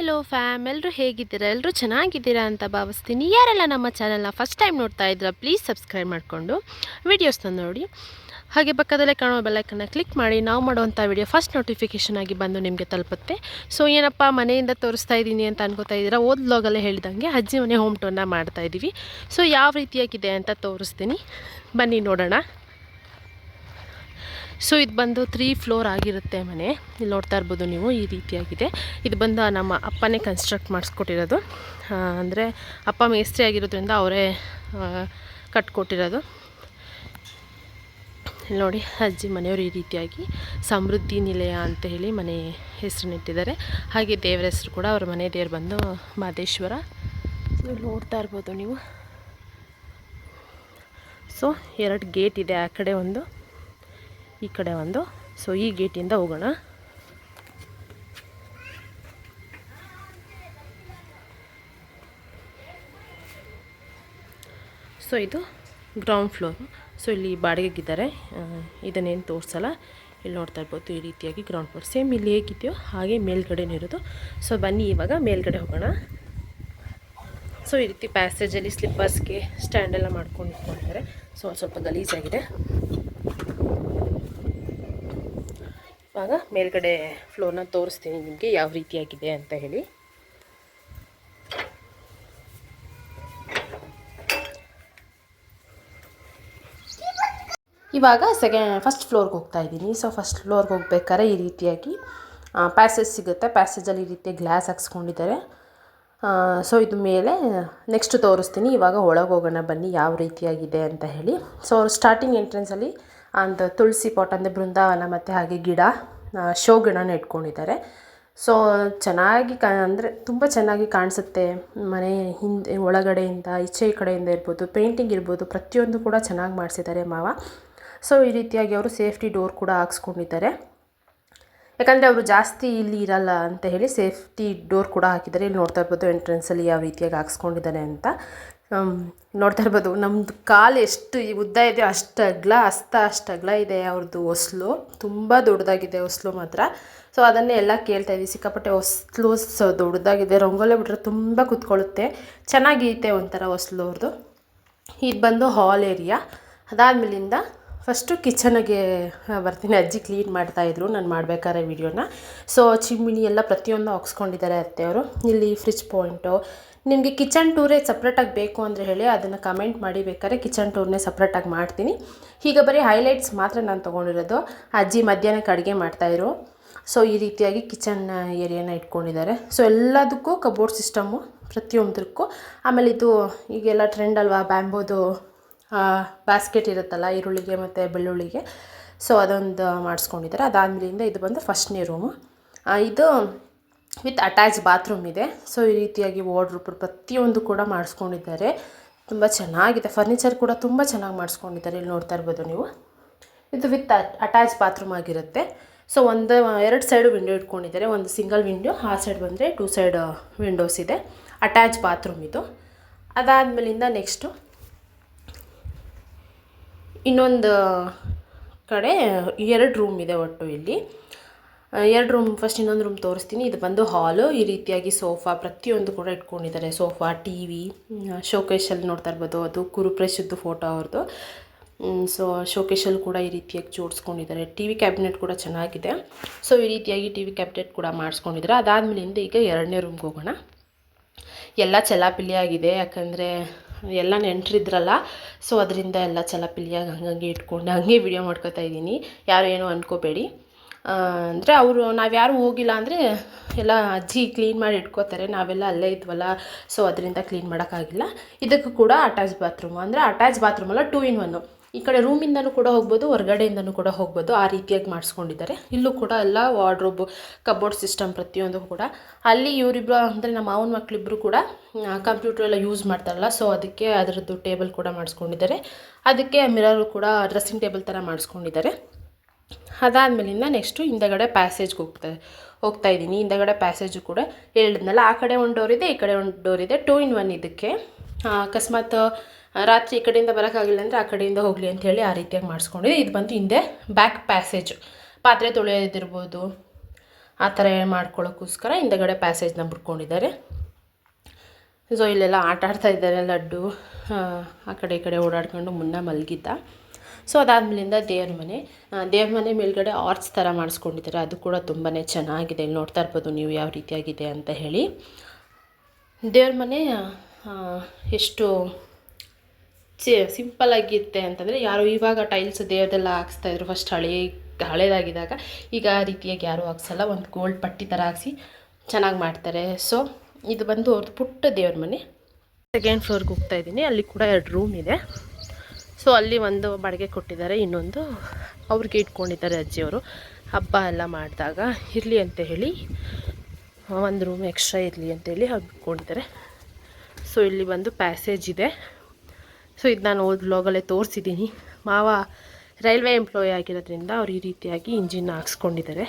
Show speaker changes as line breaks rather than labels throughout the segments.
ಎಲ್ಲೋ fam ಎಲ್ಲರೂ ಹೇಗಿದ್ದೀರಾ? ಎಲ್ಲರೂ ಚೆನ್ನಾಗಿದ್ದೀರಾ ಅಂತ ಭಾವಿಸ್ತೀನಿ. ಯಾರೆಲ್ಲ ನಮ್ಮ ಚಾನಲ್ನ ಫಸ್ಟ್ ಟೈಮ್ ನೋಡ್ತಾ ಇದ್ದೀರಾ ಪ್ಲೀಸ್ ಸಬ್ಸ್ಕ್ರೈಬ್ ಮಾಡಿಕೊಂಡು ವೀಡಿಯೋಸ್ನ ನೋಡಿ. ಹಾಗೆ ಪಕ್ಕದಲ್ಲೇ ಕಾಣುವ ಬೆಲ್ಲೈಕನ್ನ ಕ್ಲಿಕ್ ಮಾಡಿ. ನಾವು ಮಾಡುವಂಥ ವಿಡಿಯೋ ಫಸ್ಟ್ ನೋಟಿಫಿಕೇಷನ್ ಆಗಿ ಬಂದು ನಿಮಗೆ ತಲುಪುತ್ತೆ. ಸೊ ಏನಪ್ಪ, ಮನೆಯಿಂದ ತೋರಿಸ್ತಾ ಇದ್ದೀನಿ ಅಂತ ಅನ್ಕೋತಾ ಇದ್ದೀರಾ? ಓದ್ ಬ್ಲಾಗಲ್ಲೇ ಹೇಳಿದಂಗೆ ಅಜ್ಜಿ ಮನೆ ಹೋಮ್ ಟೋನ್ನ ಮಾಡ್ತಾ ಇದ್ದೀವಿ ಸೊ ಯಾವ ರೀತಿಯಾಗಿದೆ ಅಂತ ತೋರಿಸ್ತೀನಿ. ಬನ್ನಿ ನೋಡೋಣ. ಸೊ ಇದು ಬಂದು ತ್ರೀ ಫ್ಲೋರ್ ಆಗಿರುತ್ತೆ ಮನೆ. ಇಲ್ಲಿ ನೋಡ್ತಾ ಇರ್ಬೋದು ನೀವು ಈ ರೀತಿಯಾಗಿದೆ. ಇದು ಬಂದು ನಮ್ಮ ಅಪ್ಪನೇ ಕನ್ಸ್ಟ್ರಕ್ಟ್ ಮಾಡಿಸ್ಕೊಟ್ಟಿರೋದು. ಅಂದರೆ ಅಪ್ಪ ಮೇಸ್ತ್ರಿ ಆಗಿರೋದ್ರಿಂದ ಅವರೇ ಕಟ್ಕೊಟ್ಟಿರೋದು. ಇಲ್ಲಿ ನೋಡಿ, ಅಜ್ಜಿ ಮನೆಯವರು ಈ ರೀತಿಯಾಗಿ ಸಮೃದ್ಧಿ ನಿಲಯ ಅಂತ ಹೇಳಿ ಮನೆ ಹೆಸರನ್ನಿಟ್ಟಿದ್ದಾರೆ ಹಾಗೆ ದೇವರ ಹೆಸರು ಕೂಡ ಅವರ ಮನೆ ದೇವರು ಬಂದು ಮಾದೇಶ್ವರ. ನೋಡ್ತಾ ಇರ್ಬೋದು ನೀವು. ಸೊ ಎರಡು ಗೇಟ್ ಇದೆ ಆ ಕಡೆ ಒಂದು. ಈ ಕಡೆ ಒಂದು. ಸೊ ಈ ಗೇಟಿಂದ ಹೋಗೋಣ. ಸೊ ಇದು ಗ್ರೌಂಡ್ ಫ್ಲೋರ್ ಸೊ ಇಲ್ಲಿ ಬಾಡಿಗೆಗಿದ್ದಾರೆ. ಇದನ್ನೇನು ತೋರಿಸಲ್ಲ. ಇಲ್ಲಿ ನೋಡ್ತಾ ಇರ್ಬೋದು ಈ ರೀತಿಯಾಗಿ ಗ್ರೌಂಡ್ ಫ್ಲೋರ್ ಸೇಮ್ ಇಲ್ಲಿ ಹೇಗಿದೆಯೋ ಹಾಗೆ ಮೇಲ್ಗಡೆನೇ ಇರೋದು. ಸೊ ಬನ್ನಿ ಇವಾಗ ಮೇಲ್ಗಡೆ ಹೋಗೋಣ. ಸೊ ಈ ರೀತಿ ಪ್ಯಾಸೇಜಲ್ಲಿ ಸ್ಲಿಪ್ಪರ್ಸ್ಗೆ ಸ್ಟ್ಯಾಂಡೆಲ್ಲ ಮಾಡ್ಕೊಂಡು ಇಟ್ಕೊಂಡಿದ್ದಾರೆ ಸೊ ಸ್ವಲ್ಪ ಗಲೀಜಾಗಿದೆ. ಇವಾಗ ಮೇಲ್ಗಡೆ ಫ್ಲೋರ್ನ ತೋರಿಸ್ತೀನಿ ನಿಮಗೆ ಯಾವ ರೀತಿಯಾಗಿದೆ ಅಂತ ಹೇಳಿ. ಇವಾಗ ಸೆಕೆಂಡ್ ಫಸ್ಟ್ ಫ್ಲೋರ್ಗೆ ಹೋಗ್ತಾ ಇದ್ದೀನಿ. ಸೊ ಫಸ್ಟ್ ಫ್ಲೋರ್ಗೆ ಹೋಗ್ಬೇಕಾದ್ರೆ ಈ ರೀತಿಯಾಗಿ ಪ್ಯಾಸೇಜ್ ಸಿಗುತ್ತೆ. ಪ್ಯಾಸೇಜಲ್ಲಿ ಈ ರೀತಿ ಗ್ಲಾಸ್ ಹಾಕ್ಸ್ಕೊಂಡಿದ್ದಾರೆ. ಸೊ ಇದು ಮೇಲೆ ನೆಕ್ಸ್ಟ್ ತೋರಿಸ್ತೀನಿ. ಇವಾಗ ಒಳಗೆ ಹೋಗೋಣ ಬನ್ನಿ ಯಾವ ರೀತಿಯಾಗಿದೆ ಅಂತ ಹೇಳಿ. ಸೊ ಸ್ಟಾರ್ಟಿಂಗ್ ಎಂಟ್ರೆನ್ಸಲ್ಲಿ ಅಂತ ತುಳಸಿ ಪಾಟ್ ಅಂದರೆ ಬೃಂದಾವನ ಮತ್ತು ಹಾಗೆ ಗಿಡ ಶೋ ಗಿಡನ ಇಟ್ಕೊಂಡಿದ್ದಾರೆ. ಸೊ ಚೆನ್ನಾಗಿ ಕಾ, ಅಂದರೆ ತುಂಬ ಚೆನ್ನಾಗಿ ಕಾಣಿಸುತ್ತೆ. ಮನೆ ಹಿಂದೆ, ಒಳಗಡೆಯಿಂದ, ಈಚೆ ಕಡೆಯಿಂದ ಇರ್ಬೋದು ಪೇಂಟಿಂಗ್ ಇರ್ಬೋದು, ಪ್ರತಿಯೊಂದು ಕೂಡ ಚೆನ್ನಾಗಿ ಮಾಡಿಸಿದ್ದಾರೆ ಮಾವ. ಸೊ ಈ ರೀತಿಯಾಗಿ ಅವರು ಸೇಫ್ಟಿ ಡೋರ್ ಕೂಡ ಹಾಕ್ಸ್ಕೊಂಡಿದ್ದಾರೆ. ಯಾಕಂದರೆ ಅವರು ಜಾಸ್ತಿ ಇಲ್ಲಿ ಇರಲ್ಲ ಅಂತ ಹೇಳಿ ಸೇಫ್ಟಿ ಡೋರ್ ಕೂಡ ಹಾಕಿದ್ದಾರೆ. ಇಲ್ಲಿ ನೋಡ್ತಾ ಇರ್ಬೋದು ಎಂಟ್ರೆನ್ಸಲ್ಲಿ ಯಾವ ರೀತಿಯಾಗಿ ಹಾಕ್ಸ್ಕೊಂಡಿದ್ದಾರೆ ಅಂತ. ನೋಡ್ತಾ ಇರ್ಬೋದು. ನಮ್ಮದು ಕಾಲು ಎಷ್ಟು ಉದ್ದ ಇದೆ, ಅಷ್ಟು ಅಗಲ, ಅಸ್ತ ಅಷ್ಟು ಅಗಲ ಇದೆ ಅವ್ರದ್ದು ಹೊಸ್ಲು ತುಂಬ ದೊಡ್ಡದಾಗಿದೆ ಹೊಸ್ಲು ಮಾತ್ರ. ಸೊ ಅದನ್ನೇ ಎಲ್ಲ ಕೇಳ್ತಾ ಇದ್ದೀವಿ ಸಿಕ್ಕಾಪಟ್ಟೆ ಹೊಸ್ಲು ದೊಡ್ಡದಾಗಿದೆ. ರಂಗೋಲೆ ಬಿಟ್ಟರೆ ತುಂಬ ಕುತ್ಕೊಳ್ಳುತ್ತೆ. ಚೆನ್ನಾಗೈತೆ ಒಂಥರ ಹೊಸ್ಲು ಅವ್ರದ್ದು ಇದು ಬಂದು ಹಾಲ್ ಏರಿಯಾ ಅದಾದಮೇಲಿಂದ ಫಸ್ಟು ಕಿಚನಿಗೆ ಬರ್ತೀನಿ. ಅಜ್ಜಿ ಕ್ಲೀನ್ ಮಾಡ್ತಾಯಿದ್ರು ನಾನು ಮಾಡಬೇಕಾದ್ರೆ ವೀಡಿಯೋನ ಸೊ ಚಿಮ್ಮಿಣಿ ಎಲ್ಲ ಪ್ರತಿಯೊಂದು ಹಾಕ್ಸ್ಕೊಂಡಿದ್ದಾರೆ ಅತ್ತೆಯವರು. ಇಲ್ಲಿ ಫ್ರಿಜ್ ಪಾಯಿಂಟು ನಿಮಗೆ ಕಿಚನ್ ಟೂರೇ ಸಪ್ರೇಟಾಗಿ ಬೇಕು ಅಂದರೆ ಹೇಳಿ ಅದನ್ನು ಕಮೆಂಟ್ ಮಾಡಿ ಬೇಕಾದ್ರೆ ಕಿಚನ್ ಟೂರ್ನೇ ಸಪ್ರೇಟಾಗಿ ಮಾಡ್ತೀನಿ. ಈಗ ಬರೀ ಹೈಲೈಟ್ಸ್ ಮಾತ್ರ ನಾನು ತೊಗೊಂಡಿರೋದು. ಅಜ್ಜಿ ಮಧ್ಯಾಹ್ನಕ್ಕೆ ಅಡುಗೆ ಮಾಡ್ತಾಯಿದ್ರು ಸೊ ಈ ರೀತಿಯಾಗಿ ಕಿಚನ್ ಏರಿಯಾನ ಇಟ್ಕೊಂಡಿದ್ದಾರೆ. ಸೊ ಎಲ್ಲದಕ್ಕೂ ಕಬೋರ್ಡ್ ಸಿಸ್ಟಮು ಪ್ರತಿಯೊಂದಕ್ಕೂ. ಆಮೇಲೆ ಇದು ಈಗೆಲ್ಲ ಟ್ರೆಂಡ್ ಅಲ್ವಾ ಬ್ಯಾಂಬೋದು ಬ್ಯಾಸ್ಕೆಟ್ ಇರುತ್ತಲ್ಲ, ಈರುಳ್ಳಿಗೆ ಮತ್ತು ಬೆಳ್ಳುಳ್ಳಿಗೆ. ಸೊ ಅದೊಂದು ಮಾಡಿಸ್ಕೊಂಡಿದ್ದಾರೆ. ಅದಾದಮೇಲಿಂದ ಇದು ಬಂದು ಫಸ್ಟ್ನೇ ರೂಮು ಇದು ವಿತ್ ಅಟ್ಯಾಚ್ ಬಾತ್ರೂಮ್ ಇದೆ. ಸೊ, ಈ ರೀತಿಯಾಗಿ ವಾರ್ಡ್ರೂಪ್ ಪ್ರತಿಯೊಂದು ಕೂಡ ಮಾಡಿಸ್ಕೊಂಡಿದ್ದಾರೆ. ತುಂಬ ಚೆನ್ನಾಗಿದೆ. ಫರ್ನಿಚರ್ ಕೂಡ ತುಂಬ ಚೆನ್ನಾಗಿ ಮಾಡಿಸ್ಕೊಂಡಿದ್ದಾರೆ. ಇಲ್ಲಿ ನೋಡ್ತಾ ಇರ್ಬೋದು ನೀವು. ಇದು ವಿತ್ ಅಟ್ಯಾಚ್ ಬಾತ್ರೂಮ್ ಆಗಿರುತ್ತೆ. ಸೊ, ಒಂದು, ಎರಡು ಸೈಡು ವಿಂಡೋ ಇಟ್ಕೊಂಡಿದ್ದಾರೆ. ಒಂದು ಸಿಂಗಲ್ ವಿಂಡೋ, ಆ ಸೈಡ್ ಬಂದರೆ ಟೂ ಸೈಡ್ ವಿಂಡೋಸ್ ಇದೆ. ಅಟ್ಯಾಚ್ ಬಾತ್ರೂಮ್ ಇದು. ಅದಾದಮೇಲಿಂದ ನೆಕ್ಸ್ಟು ಇನ್ನೊಂದು ಕಡೆ ಎರಡು ರೂಮ್ ಇದೆ ಒಟ್ಟು ಇಲ್ಲಿ. ಎರಡು ರೂಮ್ ಫಸ್ಟ್ ಇನ್ನೊಂದು ರೂಮ್ ತೋರಿಸ್ತೀನಿ. ಇದು ಬಂದು ಹಾಲು ಈ ರೀತಿಯಾಗಿ ಸೋಫಾ ಪ್ರತಿಯೊಂದು ಕೂಡ ಇಟ್ಕೊಂಡಿದ್ದಾರೆ. ಸೋಫಾ ಟಿ ವಿ ಶೋಕೇಶಲ್ಲಿ ನೋಡ್ತಾ ಇರ್ಬೋದು. ಅದು ಕುರುಪ್ರೇಶದ್ದು ಫೋಟೋ ಅವ್ರದ್ದು ಸೊ ಶೋಕೇಶಲ್ಲಿ ಕೂಡ ಈ ರೀತಿಯಾಗಿ ಜೋಡಿಸ್ಕೊಂಡಿದ್ದಾರೆ. ಟಿ ವಿ ಕ್ಯಾಬಿನೆಟ್ ಕೂಡ ಚೆನ್ನಾಗಿದೆ. ಸೊ ಈ ರೀತಿಯಾಗಿ ಟಿ ವಿ ಕ್ಯಾಬಿನೆಟ್ ಕೂಡ ಮಾಡಿಸ್ಕೊಂಡಿದ್ದಾರೆ. ಅದಾದಮೇಲಿಂದ ಈಗ ಎರಡನೇ ರೂಮ್ಗೆ ಹೋಗೋಣ. ಎಲ್ಲ ಚಲಾಪಿಲಿಯಾಗಿದೆ ಯಾಕಂದರೆ ಎಲ್ಲ ನೆಂಟ್ರಿದ್ರಲ್ಲ ಸೊ ಅದರಿಂದ ಎಲ್ಲ ಚಲಾಪಿಲಿಯಾಗಿ ಹಂಗಂಗೆ ಇಟ್ಕೊಂಡು ಹಂಗೆ ವಿಡಿಯೋ ಮಾಡ್ಕೋತಾ ಇದ್ದೀನಿ. ಯಾರು ಏನೋ ಅಂದ್ಕೋಬೇಡಿ ಅಂದರೆ ಅವರು ನಾವು ನಾವ್ಯಾರು ಹೋಗಿಲ್ಲ ಅಂದರೆ ಎಲ್ಲ ಅಜ್ಜಿ ಕ್ಲೀನ್ ಮಾಡಿ ಇಟ್ಕೋತಾರೆ. ನಾವೆಲ್ಲ ಅಲ್ಲೇ ಇದ್ವಲ್ಲ ಸೊ ಅದರಿಂದ ಕ್ಲೀನ್ ಮಾಡೋಕ್ಕಾಗಿಲ್ಲ. ಇದಕ್ಕೂ ಕೂಡ ಅಟ್ಯಾಚ್ ಬಾತ್ರೂಮ್ ಅಂದರೆ ಅಟ್ಯಾಚ್ ಬಾತ್ರೂಮ್ ಅಲ್ಲ ಟೂ ಇನ್ ಒನ್ನು ಈ ಕಡೆ ರೂಮಿಂದನೂ ಕೂಡ ಹೋಗ್ಬೋದು, ಹೊರಗಡೆಯಿಂದನೂ ಕೂಡ ಹೋಗ್ಬೋದು. ಆ ರೀತಿಯಾಗಿ ಮಾಡಿಸ್ಕೊಂಡಿದ್ದಾರೆ. ಇಲ್ಲೂ ಕೂಡ ಎಲ್ಲ ವಾರ್ಡ್ರೋಬ್ ಕಬೋರ್ಡ್ ಸಿಸ್ಟಮ್ ಪ್ರತಿಯೊಂದು ಕೂಡ. ಅಲ್ಲಿ ಇವರಿಬ್ಬರು ಅಂದರೆ ನಮ್ಮ ಮಾವನ ಮಕ್ಕಳಿಬ್ಬರು ಕೂಡ ಕಂಪ್ಯೂಟರ್ ಎಲ್ಲ ಯೂಸ್ ಮಾಡ್ತಾರಲ್ಲ ಸೊ ಅದಕ್ಕೆ ಅದರದ್ದು ಟೇಬಲ್ ಕೂಡ ಮಾಡಿಸ್ಕೊಂಡಿದ್ದಾರೆ. ಅದಕ್ಕೆ ಮಿರರು ಕೂಡ ಡ್ರೆಸ್ಸಿಂಗ್ ಟೇಬಲ್ ಥರ ಮಾಡಿಸ್ಕೊಂಡಿದ್ದಾರೆ. ಅದಾದಮೇಲಿಂದ ನೆಕ್ಸ್ಟು ಹಿಂದಗಡೆ ಪ್ಯಾಸೇಜ್ಗೆ ಹೋಗ್ತಾ ಹೋಗ್ತಾ ಇದ್ದೀನಿ. ಹಿಂದಗಡೆ ಪ್ಯಾಸೇಜು ಕೂಡ ಹೇಳಿದ್ನಲ್ಲ, ಆ ಕಡೆ ಒಂದು ಡೋರ್ ಇದೆ, ಈ ಕಡೆ ಒಂದು ಡೋರ್ ಇದೆ. ಟೂ ಇನ್ ಒನ್ ಇದಕ್ಕೆ. ಅಕಸ್ಮಾತ್ ರಾತ್ರಿ ಈ ಕಡೆಯಿಂದ ಬರೋಕ್ಕಾಗಿಲ್ಲ ಅಂದರೆ ಆ ಕಡೆಯಿಂದ ಹೋಗಲಿ ಅಂಥೇಳಿ ಆ ರೀತಿಯಾಗಿ ಮಾಡಿಸ್ಕೊಂಡಿದ್ದೆ ಇದು ಬಂದು ಹಿಂದೆ ಬ್ಯಾಕ್ ಪ್ಯಾಸೇಜ್ ಪಾತ್ರೆ ತೊಳೆಯೋದಿರ್ಬೋದು ಆ ಥರ ಮಾಡ್ಕೊಳ್ಳೋಕ್ಕೋಸ್ಕರ ಹಿಂದಗಡೆ ಪ್ಯಾಸೇಜ್ನ ಬಿಟ್ಕೊಂಡಿದ್ದಾರೆ. ಸೊ ಇಲ್ಲೆಲ್ಲ ಆಟ ಆಡ್ತಾ ಇದ್ದಾರೆ, ಲಡ್ಡು ಆ ಕಡೆ ಈ ಕಡೆ ಓಡಾಡ್ಕೊಂಡು ಮುನ್ನ ಮಲಗಿದ್ದ. ಸೊ ಅದಾದ್ಮೇಲಿಂದ ದೇವ್ರ ಮನೆ. ದೇವ್ರ ಮನೆ ಮೇಲ್ಗಡೆ ಆರ್ಚ್ ಥರ ಮಾಡಿಸ್ಕೊಂಡಿದ್ದಾರೆ. ಅದು ಕೂಡ ತುಂಬಾ ಚೆನ್ನಾಗಿದೆ. ಇಲ್ಲಿ ನೋಡ್ತಾ ಇರ್ಬೋದು ನೀವು ಯಾವ ರೀತಿಯಾಗಿದೆ ಅಂತ ಹೇಳಿ. ದೇವ್ರ ಮನೆ ಎಷ್ಟು ಸಿಂಪಲ್ ಆಗಿರುತ್ತೆ ಅಂತಂದರೆ ಯಾರು ಇವಾಗ ಟೈಲ್ಸ್ ದೇವ್ರದೆಲ್ಲ ಹಾಕ್ಸ್ತಾಯಿದ್ರು ಫಸ್ಟ್ ಹಳೆ, ಹಳೇದಾಗಿದ್ದಾಗ ಈಗ ಆ ರೀತಿಯಾಗಿ ಯಾರೂ ಹಾಕ್ಸಲ್ಲ. ಒಂದು ಗೋಲ್ಡ್ ಪಟ್ಟಿ ಥರ ಹಾಕ್ಸಿ ಚೆನ್ನಾಗಿ ಮಾಡ್ತಾರೆ. ಸೊ ಇದು ಬಂದು ಅವ್ರದ್ದು ಪುಟ್ಟ ದೇವ್ರ ಮನೆ. ಸೆಕೆಂಡ್ ಫ್ಲೋರ್ಗೆ ಹೋಗ್ತಾ ಇದ್ದೀನಿ. ಅಲ್ಲಿ ಕೂಡ ಎರಡು ರೂಮ್ ಇದೆ. ಸೊ ಅಲ್ಲಿ ಒಂದು ಬಾಡಿಗೆ ಕೊಟ್ಟಿದ್ದಾರೆ. ಇನ್ನೊಂದು ಅವ್ರಿಗೆ ಇಟ್ಕೊಂಡಿದ್ದಾರೆ ಅಜ್ಜಿಯವರು. ಹಬ್ಬ ಎಲ್ಲ ಮಾಡಿದಾಗ ಇರಲಿ ಅಂತ ಹೇಳಿ, ಒಂದು ರೂಮ್ ಎಕ್ಸ್ಟ್ರಾ ಇರಲಿ ಅಂತೇಳಿ ಅವ್ರು ಇಟ್ಕೊಂಡಿದ್ದಾರೆ. ಸೊ ಇಲ್ಲಿ ಬಂದು ಪ್ಯಾಸೇಜ್ ಇದೆ. ಸೊ ಇದು ನಾನು ಓದ್ ಬ್ಲಾಗಲ್ಲೇ ತೋರಿಸಿದ್ದೀನಿ. ಮಾವ ರೈಲ್ವೆ ಎಂಪ್ಲಾಯ್ ಆಗಿರೋದ್ರಿಂದ ಅವ್ರು ಈ ರೀತಿಯಾಗಿ ಇಂಜಿನ್ ಹಾಕ್ಸ್ಕೊಂಡಿದ್ದಾರೆ.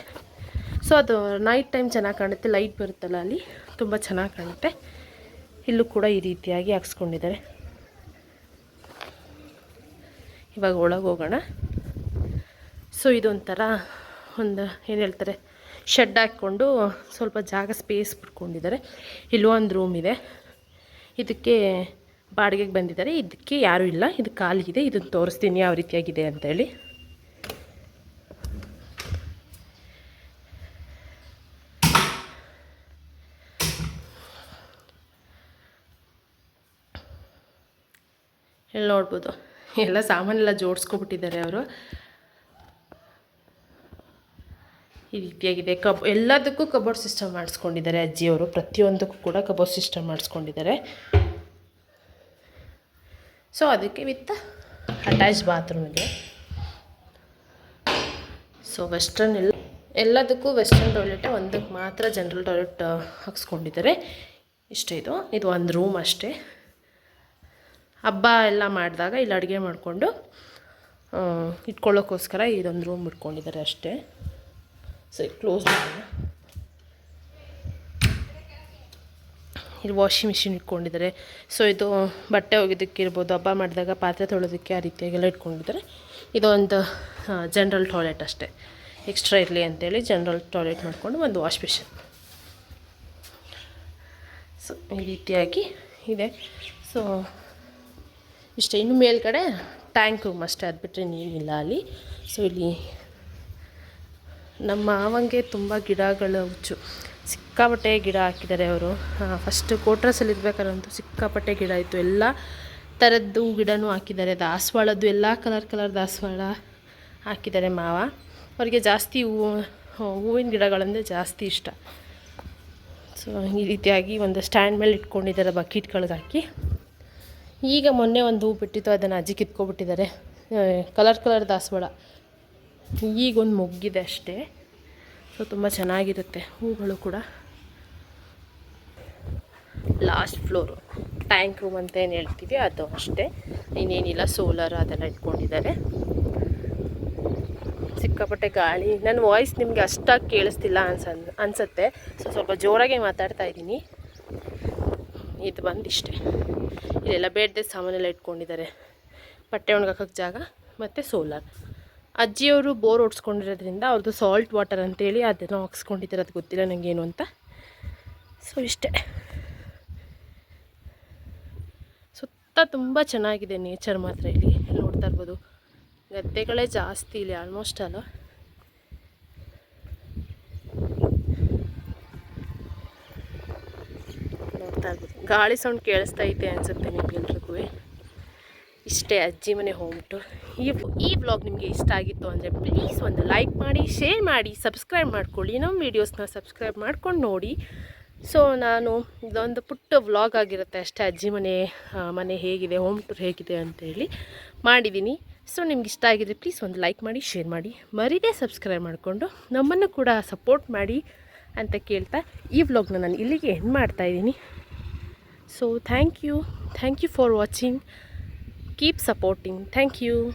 ಸೊ ಅದು ನೈಟ್ ಟೈಮ್ ಚೆನ್ನಾಗಿ ಕಾಣುತ್ತೆ. ಲೈಟ್ ಬರುತ್ತಲ್ಲ ಅಲ್ಲಿ. ತುಂಬ ಚೆನ್ನಾಗಿ ಕಾಣುತ್ತೆ. ಇಲ್ಲೂ ಕೂಡ ಈ ರೀತಿಯಾಗಿ ಹಾಕ್ಸ್ಕೊಂಡಿದ್ದಾರೆ. ಇವಾಗ ಒಳಗೆ ಹೋಗೋಣ. ಸೊ ಇದೊಂಥರ ಒಂದು, ಏನು ಹೇಳ್ತಾರೆ ಶೆಡ್ ಹಾಕ್ಕೊಂಡು ಸ್ವಲ್ಪ ಜಾಗ ಸ್ಪೇಸ್ ಬಿಟ್ಕೊಂಡಿದ್ದಾರೆ. ಒಂದು ರೂಮ್ ಇದೆ. ಇದಕ್ಕೆ ಬಾಡಿಗೆಗೆ ಬಂದಿದ್ದಾರೆ. ಇದಕ್ಕೆ ಯಾರೂ ಇಲ್ಲ. ಇದು ಖಾಲಿ ಇದೆ. ಇದನ್ನು ತೋರಿಸ್ತೀನಿ ಯಾವ ರೀತಿಯಾಗಿದೆ ಅಂತೇಳಿ. ಇಲ್ಲಿ ನೋಡ್ಬೋದು. ಎಲ್ಲ ಸಾಮಾನೆಲ್ಲ ಜೋಡಿಸ್ಕೊಬಿಟ್ಟಿದ್ದಾರೆ ಅವರು. ಈ ರೀತಿಯಾಗಿದೆ. ಕಬ್, ಎಲ್ಲದಕ್ಕೂ ಕಬೋರ್ಡ್ ಸಿಸ್ಟಮ್ ಮಾಡಿಸ್ಕೊಂಡಿದ್ದಾರೆ ಅಜ್ಜಿಯವರು. ಪ್ರತಿಯೊಂದಕ್ಕೂ ಕೂಡ ಕಬೋರ್ಡ್ ಸಿಸ್ಟಮ್ ಮಾಡಿಸ್ಕೊಂಡಿದ್ದಾರೆ. ಸೊ, ಅದಕ್ಕೆ ವಿತ್ ಅಟ್ಯಾಚ್ ಬಾತ್ರೂಮ್ ಇದೆ. ಸೊ ವೆಸ್ಟರ್ನ್ ಎಲ್ಲ, ಎಲ್ಲದಕ್ಕೂ ವೆಸ್ಟರ್ನ್ ಟಾಯ್ಲೆಟ್ ಒಂದಕ್ಕೆ ಮಾತ್ರ ಜನರಲ್ ಟಾಯ್ಲೆಟ್ ಹಾಕ್ಸ್ಕೊಂಡಿದ್ದಾರೆ. ಇಷ್ಟೇ ಇದು. ಇದು ಒಂದು ರೂಮ್ ಅಷ್ಟೇ. ಹಬ್ಬ ಎಲ್ಲ ಮಾಡಿದಾಗ ಇಲ್ಲಿ ಅಡುಗೆ ಮಾಡಿಕೊಂಡು ಇಟ್ಕೊಳ್ಳೋಕ್ಕೋಸ್ಕರ ಇದೊಂದು ರೂಮ್ ಇಟ್ಕೊಂಡಿದ್ದಾರೆ ಅಷ್ಟೇ. ಸೊ ಕ್ಲೋಸ್ ಮಾಡೋಣ ಇಲ್ಲಿ ವಾಷಿಂಗ್ ಮಿಷಿನ್ ಇಟ್ಕೊಂಡಿದ್ದಾರೆ. ಸೊ ಇದು ಬಟ್ಟೆ ಒಗೆದಕ್ಕೆ ಇರ್ಬೋದು, ಹಬ್ಬ ಮಾಡಿದಾಗ ಪಾತ್ರೆ ತೊಳೋದಕ್ಕೆ ಆ ರೀತಿಯಾಗೆಲ್ಲ ಇಟ್ಕೊಂಡಿದ್ದಾರೆ. ಇದೊಂದು ಜನರಲ್ ಟಾಯ್ಲೆಟ್ ಅಷ್ಟೇ. ಎಕ್ಸ್ಟ್ರಾ ಇರಲಿ ಅಂತೇಳಿ ಜನ್ರಲ್ ಟಾಯ್ಲೆಟ್ ಮಾಡಿಕೊಂಡು ಒಂದು ವಾಶ್ ಮಿಷಿನ್ ಸೊ ಈ ರೀತಿಯಾಗಿ ಇದೆ. ಸೊ ಇಷ್ಟೇ. ಇನ್ನು ಮೇಲ್ಗಡೆ ಟ್ಯಾಂಕು ಅಷ್ಟೇ. ಅದು ಬಿಟ್ಟರೆ ನೀರಿಲ್ಲ ಅಲ್ಲಿ. ಸೊ ಇಲ್ಲಿ ನಮ್ಮ ಮಾವಂಗೆ ತುಂಬ ಗಿಡಗಳು ಹುಚ್ಚು. ಸಿಕ್ಕಾಪಟ್ಟೆ ಗಿಡ ಹಾಕಿದ್ದಾರೆ ಅವರು. ಫಸ್ಟ್ ಕೋಟ್ರಸಲ್ಲಿ ಇರಬೇಕಾದ್ರಂತೂ ಸಿಕ್ಕಾಪಟ್ಟೆ ಗಿಡ ಇತ್ತು. ಎಲ್ಲ ಥರದ್ದು ಗಿಡನೂ ಹಾಕಿದ್ದಾರೆ. ದಾಸವಾಳದ್ದು ಎಲ್ಲ ಕಲರ್ ಕಲರ್ ದಾಸವಾಳ ಹಾಕಿದ್ದಾರೆ ಮಾವ. ಅವರಿಗೆ ಜಾಸ್ತಿ ಹೂವು ಹೂವಿನ ಗಿಡಗಳಂದರೆ ಜಾಸ್ತಿ ಇಷ್ಟ. ಸೊ ಈ ರೀತಿಯಾಗಿ ಒಂದು ಸ್ಟ್ಯಾಂಡ್ ಮೇಲೆ ಇಟ್ಕೊಂಡಿದ್ದಾರೆ ಬಕೀಟ್ಗಳಿಗಾಕಿ ಹಾಕಿ ಈಗ ಮೊನ್ನೆ ಒಂದು ಹೂ ಬಿಟ್ಟಿತ್ತು, ಅದನ್ನು ಅಜ್ಜಿ ಕಿತ್ಕೊಬಿಟ್ಟಿದ್ದಾರೆ. ಕಲರ್ ಕಲರ್ ದಾಸವಾಳ. ಈಗೊಂದು ಮೊಗ್ಗಿದೆ ಅಷ್ಟೇ. ಸೊ ತುಂಬ ಚೆನ್ನಾಗಿರುತ್ತೆ ಹೂಗಳು ಕೂಡ. ಲಾಸ್ಟ್ ಫ್ಲೋರು ಟ್ಯಾಂಕ್ ರೂಮ್ ಅಂತ ಏನು ಹೇಳ್ತೀವಿ ಅದು ಅಷ್ಟೇ. ಇನ್ನೇನಿಲ್ಲ ಸೋಲಾರ್ ಅದೆಲ್ಲ ಇಟ್ಕೊಂಡಿದ್ದಾರೆ. ಸಿಕ್ಕಾಪಟ್ಟೆ ಗಾಳಿ. ನನ್ನ ವಾಯ್ಸ್ ನಿಮಗೆ ಅಷ್ಟಾಗಿ ಕೇಳಿಸ್ತಿಲ್ಲ ಅನ್ಸ ಅನ್ಸುತ್ತೆ. ಸೊ ಸ್ವಲ್ಪ ಜೋರಾಗೆ ಮಾತಾಡ್ತಾ ಇದ್ದೀನಿ. ಇದು ಬಂದು ಇಷ್ಟೇ ಇಲ್ಲೆಲ್ಲ ಬೇಡದೆ ಸಾಮಾನೆಲ್ಲ ಇಟ್ಕೊಂಡಿದ್ದಾರೆ. ಬಟ್ಟೆ ಒಣಗಾಕೋಕ್ಕೆ ಜಾಗ ಮತ್ತು ಸೋಲಾರ್. ಅಜ್ಜಿಯವರು ಬೋರ್ ಓಡಿಸ್ಕೊಂಡಿರೋದ್ರಿಂದ ಅವ್ರದ್ದು ಸಾಲ್ಟ್ ವಾಟರ್ ಅಂತೇಳಿ ಅದನ್ನು ಹಾಕ್ಸ್ಕೊಂಡಿದ್ದಾರೆ. ಅದು ಗೊತ್ತಿಲ್ಲ ನನಗೇನು ಅಂತ. ಸೊ ಇಷ್ಟೇ. ಸುತ್ತ ತುಂಬ ಚೆನ್ನಾಗಿದೆ ನೇಚರ್ ಮಾತ್ರ ಇಲ್ಲಿ. ನೋಡ್ತಾ ಇರ್ಬೋದು. ಗದ್ದೆಗಳೇ ಜಾಸ್ತಿ ಇಲ್ಲಿ ಆಲ್ಮೋಸ್ಟ್ ಅಲ್ಲ. ಗಾಳಿ ಸೌಂಡ್ ಕೇಳಿಸ್ತಾ ಐತೆ ಅನಿಸುತ್ತೆ ನಿಮ್ಗೆಲ್ರಿಗೂ ಇಷ್ಟೇ ಅಜ್ಜಿ ಮನೆ ಹೋಮ್ ಟೂರ್ ಈ ಈ ವ್ಲಾಗ್ ನಿಮಗೆ ಇಷ್ಟ ಆಗಿತ್ತು ಅಂದರೆ ಪ್ಲೀಸ್ ಒಂದು ಲೈಕ್ ಮಾಡಿ ಶೇರ್ ಮಾಡಿ ಸಬ್ಸ್ಕ್ರೈಬ್ ಮಾಡ್ಕೊಳ್ಳಿ. ನಮ್ಮ ವೀಡಿಯೋಸ್ನ ಸಬ್ಸ್ಕ್ರೈಬ್ ಮಾಡ್ಕೊಂಡು ನೋಡಿ. ಸೊ ನಾನು ಇದೊಂದು ಪುಟ್ಟ ವ್ಲಾಗ್ ಆಗಿರುತ್ತೆ ಅಷ್ಟೇ ಅಜ್ಜಿ ಮನೆ ಮನೆ ಹೇಗಿದೆ ಹೋಮ್ ಟೂರ್ ಹೇಗಿದೆ ಅಂತೇಳಿ ಮಾಡಿದ್ದೀನಿ ಸೊ ನಿಮ್ಗೆ ಇಷ್ಟ ಆಗಿದ್ರೆ ಪ್ಲೀಸ್ ಒಂದು ಲೈಕ್ ಮಾಡಿ ಶೇರ್ ಮಾಡಿ. ಮರೀದೇ ಸಬ್ಸ್ಕ್ರೈಬ್ ಮಾಡಿಕೊಂಡು ನಮ್ಮನ್ನು ಕೂಡ ಸಪೋರ್ಟ್ ಮಾಡಿ ಅಂತ ಕೇಳ್ತಾ ಈ ವ್ಲಾಗ್ನ ನಾನು ಇಲ್ಲಿಗೆ ಎಂಡ್ ಮಾಡ್ತಾಯಿದ್ದೀನಿ So thank you. Thank you for watching. Keep supporting. Thank you.